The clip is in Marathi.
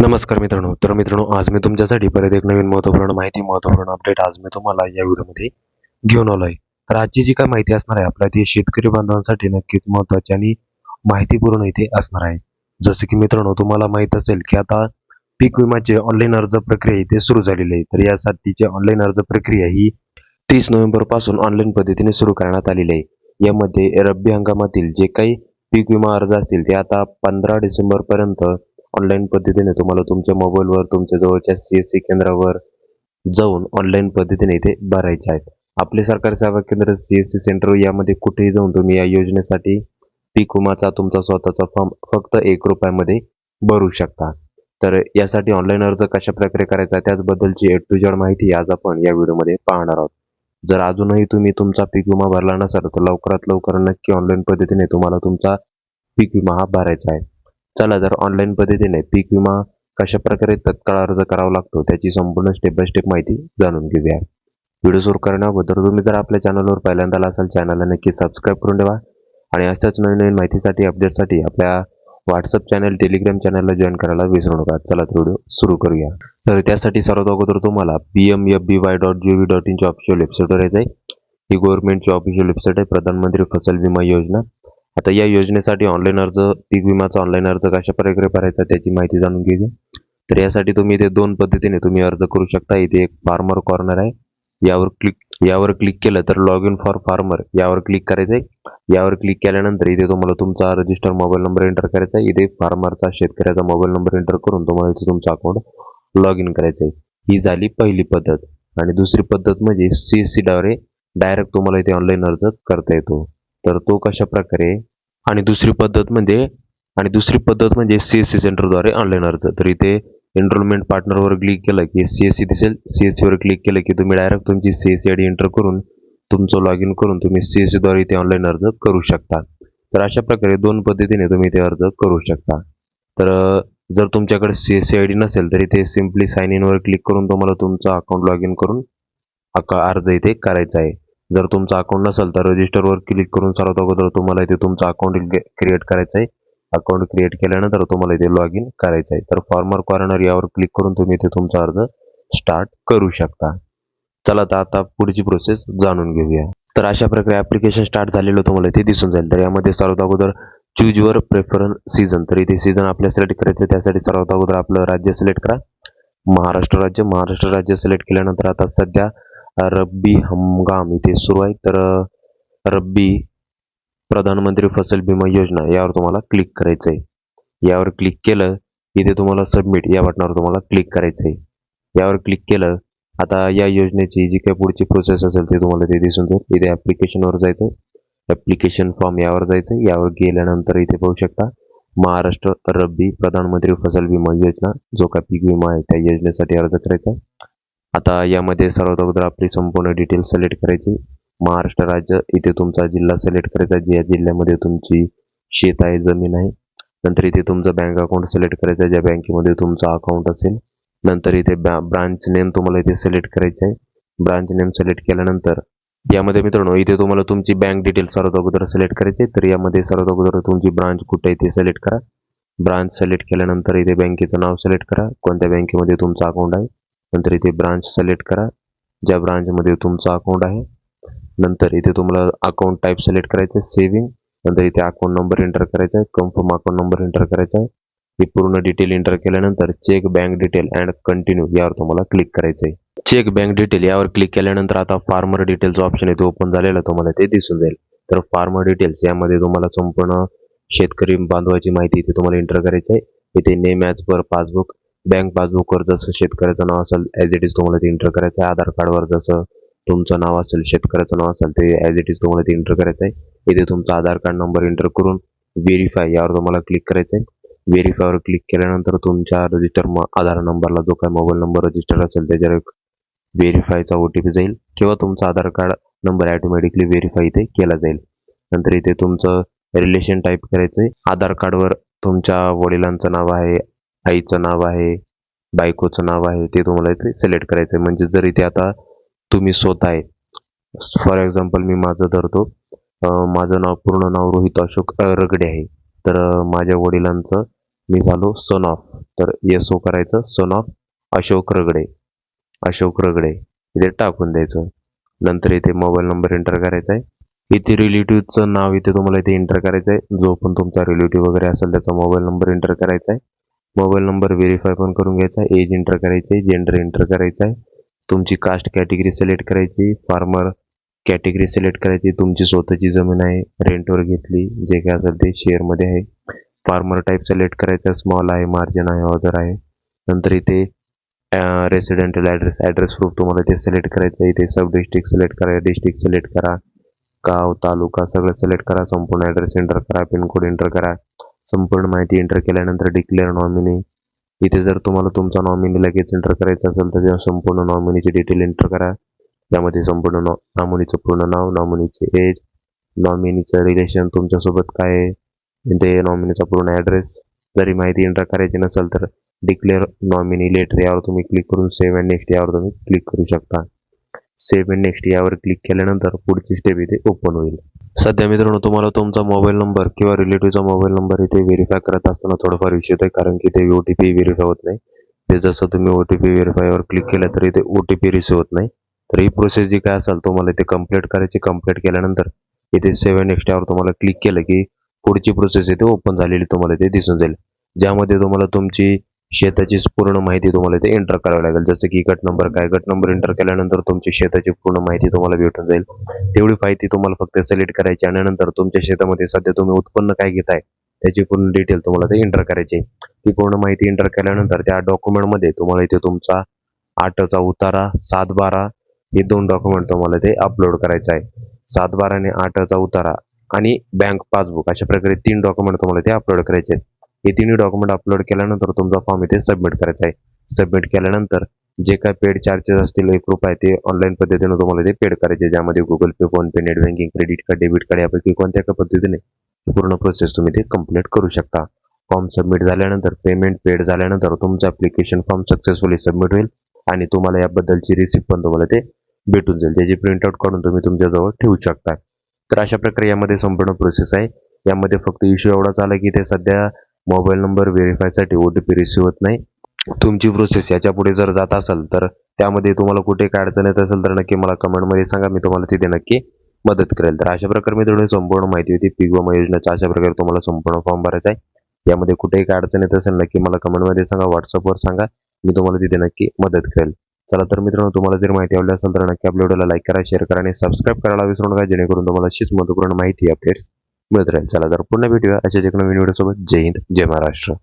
नमस्कार मित्रांनो. तर मित्रांनो आज मी तुमच्यासाठी परत एक नवीन महत्त्वपूर्ण माहिती महत्त्वपूर्ण अपडेट आज मी तुम्हाला या व्हिडिओमध्ये घेऊन आलो आहे तर आजची जी काय माहिती असणार आहे आपल्या ती शेतकरी बांधवांसाठी नक्कीच महत्त्वाची आणि माहितीपूर्ण इथे असणार आहे. जसं की मित्रांनो तुम्हाला माहीत असेल की आता पीक विम्याचे ऑनलाईन अर्ज प्रक्रिया इथे सुरू झालेली आहे. तर यासाठीची ऑनलाईन अर्ज प्रक्रिया ही तीस नोव्हेंबरपासून ऑनलाईन पद्धतीने सुरू करण्यात आलेली आहे. यामध्ये रब्बी हंगामातील जे काही पीक विमा अर्ज असतील ते आता पंधरा डिसेंबर पर्यंत ऑनलाईन पद्धतीने तुम्हाला तुमच्या मोबाईलवर तुमच्या जवळच्या सी एस सी केंद्रावर जाऊन ऑनलाईन पद्धतीने इथे भरायचे आहेत. आपले सरकारी सेवा केंद्र सी एस सी सेंटर यामध्ये कुठेही जाऊन तुम्ही या योजनेसाठी पीक विमाचा तुमचा स्वतःचा फॉर्म फक्त एक रुपयामध्ये भरू शकता. तर यासाठी ऑनलाईन अर्ज कशा प्रकारे करायचा त्याचबद्दलची ए टू जेड माहिती आज आपण या व्हिडिओमध्ये पाहणार आहोत. जर अजूनही तुम्ही तुमचा पीक विमा भरला नसाल तर लवकरात लवकर नक्की ऑनलाईन पद्धतीने तुम्हाला तुमचा पीक विमा हा भरायचा आहे. चला तर ऑनलाईन पद्धतीने पीक विमा कशा प्रकारे तत्काळ अर्ज करावा लागतो त्याची संपूर्ण स्टेप बाय स्टेप माहिती जाणून घेऊया. व्हिडिओ सुरू करण्याबद्दल तुम्ही जर आपल्या चॅनलवर पहिल्यांदा आला असाल चॅनलला नक्की सबस्क्राईब करून ठेवा. आणि अशाच नवीन नवीन माहितीसाठी अपडेटसाठी आपल्या व्हॉट्सअप चॅनल टेलिग्राम चॅनलला जॉईन करायला विसरू नका. चला तर व्हिडिओ सुरू करूया. तर त्यासाठी सर्वात अगोदर तुम्हाला P M F B Y dot G V dot इनच्या official वेबसाईटवर यायचं आहे ही गव्हर्नमेंटची ऑफिशियल वेबसाईट आहे प्रधानमंत्री फसल विमा योजना. आता या योजनेसाठी ऑनलाईन अर्ज पीक विमाचा ऑनलाईन अर्ज कशा प्रकारे भरायचा त्याची माहिती जाणून घेऊया. तर यासाठी तुम्ही इथे दोन पद्धतीने तुम्ही अर्ज करू शकता. इथे एक फार्मर कॉर्नर आहे. यावर क्लिक यावर क्लिक केलं तर लॉग इन फॉर फार्मर यावर क्लिक करायचं आहे यावर क्लिक केल्यानंतर इथे तुम्हाला तुमचा रजिस्टर मोबाईल नंबर एंटर करायचा आहे. इथे फार्मरचा शेतकऱ्याचा मोबाईल नंबर एंटर करून तुम्हाला इथे तुमचं अकाउंट लॉग इन करायचं आहे ही झाली पहिली पद्धत. आणि दुसरी पद्धत म्हणजे सी एस सीद्वारे डायरेक्ट तुम्हाला इथे ऑनलाईन अर्ज करता येतो. तर तो कशा प्रकारे? आणि दुसरी पद्धत म्हणजे आणि दुसरी पद्धत म्हणजे सी एस सी सेंटरद्वारे ऑनलाईन अर्ज. तर इथे एनरोलमेंट पार्टनरवर क्लिक केलं की सी एस सी दिसेल. सी एस सीवर क्लिक केलं की तुम्ही डायरेक्ट तुमची C S C I D enter करून तुमचं लॉग इन करून तुम्ही सी एस सीद्वारे इथे ऑनलाईन अर्ज करू शकता. तर अशा प्रकारे दोन पद्धतीने तुम्ही इथे अर्ज करू शकता. तर जर तुमच्याकडे C S C I D नसेल तर इथे सिम्पली साइन इनवर क्लिक करून तुम्हाला तुमचं अकाउंट लॉग इन करून अका अर्ज इथे करायचा आहे. जर तुमचा अकाउंट नसेल तर रजिस्टरवर क्लिक करून सर्वात अगोदर तुम्हाला इथे तुमचं अकाउंट क्रिएट करायचं आहे. अकाउंट क्रिएट केल्यानंतर तुम्हाला इथे लॉग इन करायचं आहे. तर फॉर्मर कॉर्नर यावर क्लिक करून तुम्ही इथे तुमचा अर्ज स्टार्ट करू शकता. चला तर आता पुढची प्रोसेस जाणून घेऊया. तर अशा प्रकारे ॲप्लिकेशन स्टार्ट झालेलं तुम्हाला इथे दिसून जाईल. तर यामध्ये सर्वात अगोदर चूजवर प्रेफरन्स सीझन तर इथे सीझन आपल्या सिलेक्ट करायचं त्यासाठी सर्वात अगोदर आपलं राज्य सिलेक्ट करा. महाराष्ट्र राज्य. महाराष्ट्र राज्य सिलेक्ट केल्यानंतर आता सध्या रब्बी हंगाम इथे सुरू आहे. तर रब्बी प्रधानमंत्री फसल विमा योजना यावर तुम्हाला क्लिक करायचं आहे यावर क्लिक केलं इथे तुम्हाला सबमिट या बटनावर तुम्हाला क्लिक करायचं आहे यावर क्लिक केलं आता या योजनेची जी काही पुढची प्रोसेस असेल ते तुम्हाला ते दिसून जाईल. इथे ॲप्लिकेशनवर जायचं ॲप्लिकेशन फॉर्म यावर जायचं यावर गेल्यानंतर इथे पाहू शकता महाराष्ट्र रब्बी प्रधानमंत्री फसल विमा योजना जो का पीक विमा आहे त्या योजनेसाठी अर्ज करायचा आहे. आता यामध्ये सर्वात अगोदर आपली संपूर्ण डिटेल सिलेक्ट करायची. महाराष्ट्र राज्य इथे तुमचा जिल्हा सिलेक्ट करायचा ज्या जिल्ह्यामध्ये तुमची शेत आहे जमीन आहे. नंतर इथे तुमचा बँक अकाउंट सिलेक्ट करायचा ज्या बँकेमध्ये तुमचा अकाउंट असेल. नंतर इथे ब्रांच नेम तुम्हाला इथे सिलेक्ट करायचं आहे. ब्रांच नेम सिलेक्ट केल्यानंतर यामध्ये मित्रांनो इथे तुम्हाला तुमची बँक डिटेल सर्वात अगोदर सिलेक्ट करायची तर यामध्ये सर्वात अगोदर तुमची ब्रांच कुठे आहे सिलेक्ट करा. ब्रांच सिलेक्ट केल्यानंतर इथे बँकेचं नाव सिलेक्ट करा. कोणत्या बँकेमध्ये तुमचा अकाउंट आहे? नंतर इथे ब्रांच सिलेक्ट करा. ज्या ब्रांचमध्ये तुमचं अकाउंट आहे नंतर इथे तुम्हाला अकाउंट टाईप सिलेक्ट करायचं आहे सेव्हिंग नंतर इथे अकाउंट नंबर एंटर करायचा आहे कन्फर्म अकाउंट नंबर एंटर करायचा आहे. हे पूर्ण डिटेल एंटर केल्यानंतर check bank detail and continue यावर तुम्हाला क्लिक करायचं आहे. चेक बँक डिटेल यावर क्लिक केल्यानंतर आता फार्मर डिटेलचं ऑप्शन आहे तो ओपन झालेला तुम्हाला ते दिसून जाईल. तर फार्मर डिटेल्स यामध्ये तुम्हाला संपूर्ण शेतकरी बांधवाची माहिती इथे तुम्हाला एंटर करायची आहे. इथे name as per passbook bank पासबुकवर जसं शेतकऱ्याचं नाव असेल ॲज इट इज तुम्हाला ते एंटर करायचं आहे आधार कार्डवर जसं तुमचं नाव असेल शेतकऱ्याचं नाव असेल ते ॲज इट इज तुम्हाला ते एंटर करायचं आहे इथे तुमचा आधार कार्ड नंबर एंटर करून व्हेरीफाय यावर तुम्हाला क्लिक करायचं आहे व्हेरीफायवर क्लिक केल्यानंतर तुमच्या रजिस्टर आधार नंबरला जो काय मोबाईल नंबर रजिस्टर असेल त्याच्यावर एक व्हेरीफायचा ओ टी पी जाईल किंवा तुमचा Aadhaar card number automatically verify इथे केला जाईल. नंतर इथे तुमचं रिलेशन टाईप करायचं आहे आधार कार्डवर तुमच्या वडिलांचं नाव आहे आईचं नाव आहे बायकोचं नाव आहे ते तुम्हाला इथे सिलेक्ट करायचं आहे म्हणजे जर इथे आता तुम्ही स्वतः आहे फॉर एक्झाम्पल मी माझं धरतो. माझं नाव पूर्ण नाव रोहित अशोक रगडे आहे. तर माझ्या वडिलांचं मी झालो सन ऑफ तर एस ओ हो करायचं. Son of Ashok Ragade. Ashok Ragade. इथे टाकून द्यायचं. नंतर इथे मोबाईल नंबर एंटर करायचा आहे. इथे रिलेटिव्हचं नाव इथे तुम्हाला इथे एंटर करायचं आहे. जो पण तुमचा रिलेटिव्ह वगैरे असेल त्याचा मोबाईल नंबर एंटर करायचा आहे. मोबाईल नंबर व्हेरीफाय पण करून घ्यायचा आहे. एज एंटर करायचं आहे. जेंडर एंटर करायचं आहे. तुमची कास्ट कॅटेगरी सिलेक्ट करायची. फार्मर कॅटेगरी सिलेक्ट करायची. तुमची स्वतःची जमीन आहे. रेंटवर घेतली. जे काय असेल ते शेअरमध्ये आहे. फार्मर टाईप सिलेक्ट करायचं. स्मॉल आहे मार्जिन आहे ऑदर आहे. नंतर इथे रेसिडेंटल ॲड्रेस ॲड्रेस प्रूफ तुम्हाला इथे सिलेक्ट करायचं आहे. इथे सब डिस्ट्रिक्ट सिलेक्ट करा डिस्ट्रिक्ट सिलेक्ट करा. गाव तालुका सगळं सिलेक्ट करा. संपूर्ण ॲड्रेस एंटर करा. पिनकोड एंटर करा. संपूर्ण माहिती एंटर केल्यानंतर डिक्लेअर नॉमिनी इथे जर तुम्हाला तुमचा नॉमिनी लगेच एंटर करायचा असेल तर त्या संपूर्ण नॉमिनीची डिटेल एंटर करा. त्यामध्ये संपूर्ण नॉ नॉमिनीचं पूर्ण नाव नॉमिनीचे एज नॉमिनीचं रिलेशन तुमच्यासोबत काय आहे ते नॉमिनीचा पूर्ण ॲड्रेस जरी माहिती एंटर करायची नसेल तर डिक्लेअर नॉमिनी लेटर यावर तुम्ही क्लिक करून सेव्ह अँड नेक्स्ट यावर तुम्ही क्लिक करू शकता. सेव्ह अँड नेक्स्ट यावर क्लिक केल्यानंतर पुढची स्टेप इथे ओपन होईल. सध्या मित्रांनो तुम्हाला तुमचा मोबाईल नंबर किंवा रिलेटिव्हचा मोबाईल नंबर इथे व्हेरीफाय करत असताना थोडंफार विषय आहे कारण की ते ओ टी पी व्हेरीफाय होत नाही. ते जसं तुम्ही ओ टी पी व्हेरीफायवर क्लिक केलं तर इथे ओ टी पी रिसिव्ह होत नाही. तर ही प्रोसेस जी काय असेल तुम्हाला इथे कंप्लीट करायची कंप्लीट केल्यानंतर इथे सेव्ह नेक्स्ट यावर तुम्हाला क्लिक केलं की पुढची प्रोसेस इथे ओपन झालेली तुम्हाला इथे दिसून जाईल. ज्यामध्ये तुम्हाला तुमची शेताची पूर्ण माहिती तुम्हाला इथे एंटर करावी लागेल. जसं की गट नंबर काय? गट नंबर एंटर केल्यानंतर तुमची शेताची पूर्ण माहिती तुम्हाला भेटून जाईल. तेवढी माहिती तुम्हाला फक्त सिलेक्ट करायची आणि नंतर तुमच्या शेतामध्ये सध्या तुम्ही उत्पन्न काय घेताय त्याची पूर्ण डिटेल तुम्हाला ते एंटर करायची ती पूर्ण माहिती एंटर केल्यानंतर त्या डॉक्युमेंटमध्ये तुम्हाला इथे तुमचा आठचा उतारा सात बारा हे दोन डॉक्युमेंट तुम्हाला ते अपलोड करायचं आहे. सात बारा आणि आठचा उतारा आणि बँक पासबुक अशा प्रकारे तीन डॉक्युमेंट तुम्हाला ते अपलोड करायचे आहेत. हे तिन्ही डॉक्युमेंट अपलोड केल्यानंतर तुमचा फॉर्म इथे सबमिट करायचा आहे. सबमिट केल्यानंतर जे काय पेड चार्जेस असतील एक रुपये ते ऑनलाईन पद्धतीने तुम्हाला ते पेड करायचे ज्यामध्ये Google Pay PhonePe net banking credit card debit card यापैकी कोणत्या का पद्धतीने पूर्ण प्रोसेस तुम्ही ते कंप्लीट करू शकता. फॉर्म सबमिट झाल्यानंतर पेमेंट पेड झाल्यानंतर तुमचं ॲप्लिकेशन फॉर्म सक्सेसफुली सबमिट होईल आणि तुम्हाला याबद्दलची रिसिप्ट पण तुम्हाला ते भेटून जाईल. त्याची प्रिंटआउट काढून तुम्ही तुमच्याजवळ ठेवू शकता. तर अशा प्रकारे यामध्ये संपूर्ण प्रोसेस आहे. यामध्ये फक्त इश्यू एवढाच आला की ते सध्या मोबाईल नंबर व्हेरीफायसाठी ओ टी पी रिसिव्ह होत नाही. तुमची प्रोसेस याच्यापुढे जर जात असेल तर त्यामध्ये तुम्हाला कुठे काय अडचण येत असेल तर नक्की मला कमेंटमध्ये सांगा. मी तुम्हाला तिथे नक्की मदत करेल. तर अशा प्रकारे मी थोडी संपूर्ण माहिती होती. पीक विमा योजनेचा अशा प्रकारे तुम्हाला संपूर्ण फॉर्म भरायचा आहे. यामध्ये कुठेही काय अडचण येत असेल नक्की मला कमेंटमध्ये सांगा. व्हॉट्सअपवर सांगा. मी तुम्हाला तिथे नक्की मदत करेल. चला तर मित्रांनो तुम्हाला जर माहिती आवडली असेल तर नक्की आपल्या व्हिडिओला लाईक करा शेअर करा आणि सबस्क्राईब करायला विसरू नका. जेणेकरून तुम्हाला अशीच महत्त्वपूर्ण माहिती अपडेट्स मिळत राहील. चला तर पुन्हा भेटूया अशाच एक नवीन व्हिडिओसोबत जय हिंद जय महाराष्ट्र.